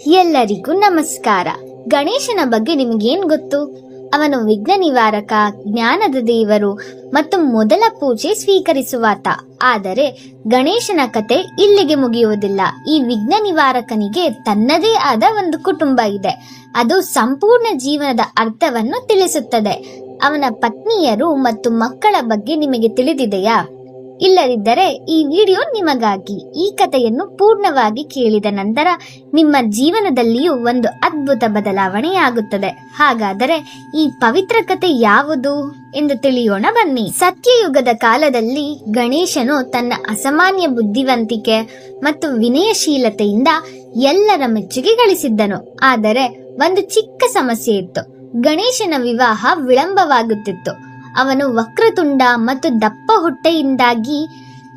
ಎಲ್ಲರಿಗೂ ನಮಸ್ಕಾರ. ಗಣೇಶನ ಬಗ್ಗೆ ನಿಮಗೇನ್ ಗೊತ್ತು? ಅವನು ವಿಘ್ನ ನಿವಾರಕ, ಜ್ಞಾನದ ದೇವರು ಮತ್ತು ಮೊದಲ ಪೂಜೆ ಸ್ವೀಕರಿಸುವಾತ. ಆದರೆ ಗಣೇಶನ ಕತೆ ಇಲ್ಲಿಗೆ ಮುಗಿಯುವುದಿಲ್ಲ. ಈ ವಿಘ್ನ ನಿವಾರಕನಿಗೆ ತನ್ನದೇ ಆದ ಒಂದು ಕುಟುಂಬ ಇದೆ. ಅದು ಸಂಪೂರ್ಣ ಜೀವನದ ಅರ್ಥವನ್ನು ತಿಳಿಸುತ್ತದೆ. ಅವನ ಪತ್ನಿಯರು ಮತ್ತು ಮಕ್ಕಳ ಬಗ್ಗೆ ನಿಮಗೆ ತಿಳಿದಿದೆಯಾ? ಇಲ್ಲದಿದ್ದರೆ ಈ ವಿಡಿಯೋ ನಿಮಗಾಗಿ ಈ ಕಥೆಯನ್ನು ಪೂರ್ಣವಾಗಿ ಕೇಳಿದ ನಂತರ ನಿಮ್ಮ ಜೀವನದಲ್ಲಿಯೂ ಒಂದು ಅದ್ಭುತ ಬದಲಾವಣೆಯಾಗುತ್ತದೆ. ಹಾಗಾದರೆ ಈ ಪವಿತ್ರ ಕತೆ ಯಾವುದು ಎಂದು ತಿಳಿಯೋಣ ಬನ್ನಿ. ಸತ್ಯಯುಗದ ಕಾಲದಲ್ಲಿ ಗಣೇಶನು ತನ್ನ ಅಸಾಮಾನ್ಯ ಬುದ್ಧಿವಂತಿಕೆ ಮತ್ತು ವಿನಯಶೀಲತೆಯಿಂದ ಎಲ್ಲರ ಮೆಚ್ಚುಗೆ ಗಳಿಸಿದ್ದನು. ಆದರೆ ಒಂದು ಚಿಕ್ಕ ಸಮಸ್ಯೆ ಇತ್ತು. ಗಣೇಶನ ವಿವಾಹ ವಿಳಂಬವಾಗುತ್ತಿತ್ತು. ಅವನು ವಕ್ರತುಂಡ ಮತ್ತು ದಪ್ಪ ಹೊಟ್ಟೆಯಿಂದಾಗಿ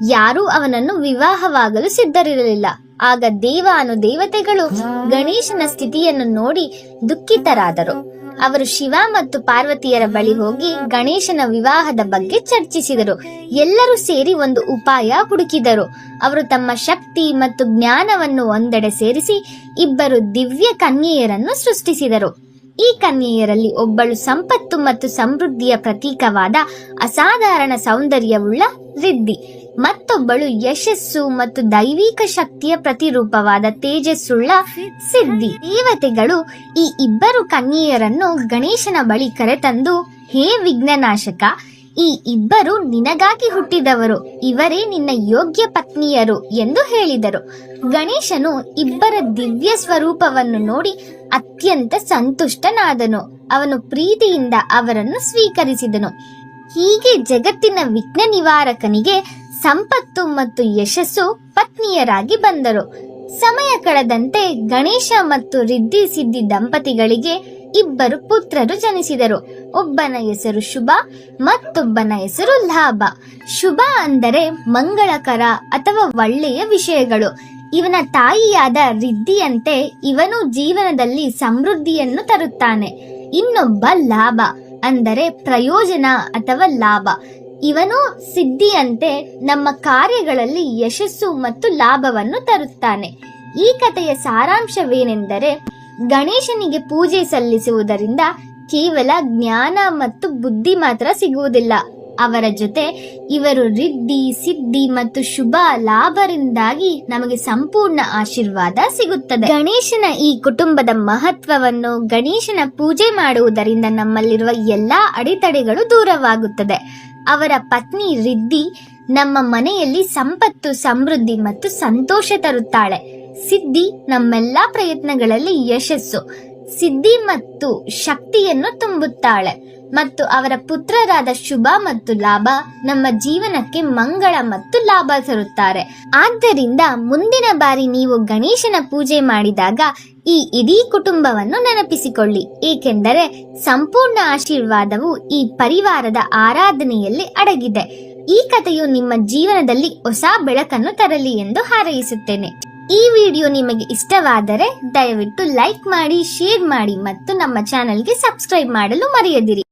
ಯಾರೂ ಅವನನ್ನು ವಿವಾಹವಾಗಲು ಸಿದ್ಧರಿರಲಿಲ್ಲ. ಆಗ ದೇವಾನು ದೇವತೆಗಳು ಗಣೇಶನ ಸ್ಥಿತಿಯನ್ನು ನೋಡಿ ದುಃಖಿತರಾದರು. ಅವರು ಶಿವ ಮತ್ತು ಪಾರ್ವತಿಯರ ಬಳಿ ಹೋಗಿ ಗಣೇಶನ ವಿವಾಹದ ಬಗ್ಗೆ ಚರ್ಚಿಸಿದರು. ಎಲ್ಲರೂ ಸೇರಿ ಒಂದು ಉಪಾಯ ಹುಡುಕಿದರು. ಅವರು ತಮ್ಮ ಶಕ್ತಿ ಮತ್ತು ಜ್ಞಾನವನ್ನು ಒಂದೆಡೆ ಸೇರಿಸಿ ಇಬ್ಬರು ದಿವ್ಯ ಕನ್ಯೆಯರನ್ನು ಸೃಷ್ಟಿಸಿದರು. ಈ ಕನ್ಯೆಯರಲ್ಲಿ ಒಬ್ಬಳು ಸಂಪತ್ತು ಮತ್ತು ಸಮೃದ್ಧಿಯ ಪ್ರತೀಕವಾದ ಅಸಾಧಾರಣ ಸೌಂದರ್ಯವುಳ್ಳ ರಿದ್ದಿ. ಮತ್ತೊಬ್ಬಳು ಯಶಸ್ಸು ಮತ್ತು ದೈವಿಕ ಶಕ್ತಿಯ ಪ್ರತಿರೂಪವಾದ ತೇಜಸ್ಸುಳ್ಳ ಸಿದ್ಧಿ. ದೇವತೆಗಳು ಈ ಇಬ್ಬರು ಕನ್ಯೆಯರನ್ನು ಗಣೇಶನ ಬಳಿ ಕರೆತಂದು, ಹೇ ವಿಘ್ನನಾಶಕ ಈ ಇಬ್ಬರು ನಿನಗಾಗಿ ಹುಟ್ಟಿದವರು. ಇವರೇ ನಿನ್ನ ಯೋಗ್ಯ ಪತ್ನಿಯರು ಎಂದು ಹೇಳಿದರು. ಗಣೇಶನು ಇಬ್ಬರ ದಿವ್ಯ ಸ್ವರೂಪವನ್ನು ನೋಡಿ ಅತ್ಯಂತ ಸಂತುಷ್ಟನಾದನು. ಅವನು ಪ್ರೀತಿಯಿಂದ ಅವರನ್ನು ಸ್ವೀಕರಿಸಿದನು. ಹೀಗೆ ಜಗತ್ತಿನ ವಿಘ್ನ ನಿವಾರಕನಿಗೆ ಸಂಪತ್ತು ಮತ್ತು ಯಶಸ್ಸು ಪತ್ನಿಯರಾಗಿ ಬಂದರು. ಸಮಯ ಕಳೆದಂತೆ ಗಣೇಶ ಮತ್ತು ರಿದ್ದಿ ಸಿದ್ಧಿ ದಂಪತಿಗಳಿಗೆ ಇಬ್ಬರು ಪುತ್ರರು ಜನಿಸಿದರು. ಒಬ್ಬನ ಹೆಸರು ಶುಭ, ಮತ್ತೊಬ್ಬನ ಹೆಸರು ಲಾಭ. ಶುಭ ಅಂದರೆ ಮಂಗಳಕರ ಅಥವಾ ಒಳ್ಳೆಯ ವಿಷಯಗಳು. ಇವನ ತಾಯಿಯಾದ ರಿದ್ಧಿಯಂತೆ ಇವನು ಜೀವನದಲ್ಲಿ ಸಮೃದ್ಧಿಯನ್ನು ತರುತ್ತಾನೆ. ಇನ್ನೊಬ್ಬ ಲಾಭ ಅಂದರೆ ಪ್ರಯೋಜನ ಅಥವಾ ಲಾಭ. ಇವನು ಸಿದ್ಧಿಯಂತೆ ನಮ್ಮ ಕಾರ್ಯಗಳಲ್ಲಿ ಯಶಸ್ಸು ಮತ್ತು ಲಾಭವನ್ನು ತರುತ್ತಾನೆ. ಈ ಕಥೆಯ ಸಾರಾಂಶವೇನೆಂದರೆ ಗಣೇಶನಿಗೆ ಪೂಜೆ ಸಲ್ಲಿಸುವುದರಿಂದ ಕೇವಲ ಜ್ಞಾನ ಮತ್ತು ಬುದ್ಧಿ ಮಾತ್ರ ಸಿಗುವುದಿಲ್ಲ. ಅವರ ಜೊತೆ ಇವರು ರಿದ್ದಿ ಸಿದ್ಧಿ ಮತ್ತು ಶುಭ ಲಾಭರಿಂದಾಗಿ ನಮಗೆ ಸಂಪೂರ್ಣ ಆಶೀರ್ವಾದ ಸಿಗುತ್ತದೆ. ಗಣೇಶನ ಈ ಕುಟುಂಬದ ಮಹತ್ವವನ್ನು ಗಣೇಶನ ಪೂಜೆ ಮಾಡುವುದರಿಂದ ನಮ್ಮಲ್ಲಿರುವ ಎಲ್ಲಾ ಅಡೆತಡೆಗಳು ದೂರವಾಗುತ್ತದೆ. ಅವರ ಪತ್ನಿ ರಿದ್ದಿ ನಮ್ಮ ಮನೆಯಲ್ಲಿ ಸಂಪತ್ತು, ಸಮೃದ್ಧಿ ಮತ್ತು ಸಂತೋಷ ತರುತ್ತಾಳೆ. ಸಿದ್ಧಿ ನಮ್ಮೆಲ್ಲಾ ಪ್ರಯತ್ನಗಳಲ್ಲಿ ಯಶಸ್ಸು. ಸಿದ್ಧಿ ಮತ್ತು ಶಕ್ತಿಯನ್ನು ತುಂಬುತ್ತಾಳೆ ಮತ್ತು ಅವರ ಪುತ್ರರಾದ ಶುಭ ಮತ್ತು ಲಾಭ ನಮ್ಮ ಜೀವನಕ್ಕೆ ಮಂಗಳ ಮತ್ತು ಲಾಭ ತರುತ್ತಾರೆ. ಆದ್ದರಿಂದ ಮುಂದಿನ ಬಾರಿ ನೀವು ಗಣೇಶನ ಪೂಜೆ ಮಾಡಿದಾಗ ಈ ಇಡೀ ಕುಟುಂಬವನ್ನು ನೆನಪಿಸಿಕೊಳ್ಳಿ. ಏಕೆಂದರೆ ಸಂಪೂರ್ಣ ಆಶೀರ್ವಾದವು ಈ ಪರಿವಾರದ ಆರಾಧನೆಯಲ್ಲಿ ಅಡಗಿದೆ. ಈ ಕಥೆಯು ನಿಮ್ಮ ಜೀವನದಲ್ಲಿ ಹೊಸ ಬೆಳಕನ್ನು ತರಲಿ ಎಂದು ಹಾರೈಸುತ್ತೇನೆ. ಈ ವಿಡಿಯೋ ನಿಮಗೆ ಇಷ್ಟವಾದರೆ ದಯವಿಟ್ಟು ಲೈಕ್ ಮಾಡಿ, ಶೇರ್ ಮಾಡಿ ಮತ್ತು ನಮ್ಮ ಚಾನೆಲ್ಗೆ ಸಬ್ಸ್ಕ್ರೈಬ್ ಮಾಡಲು ಮರೆಯದಿರಿ.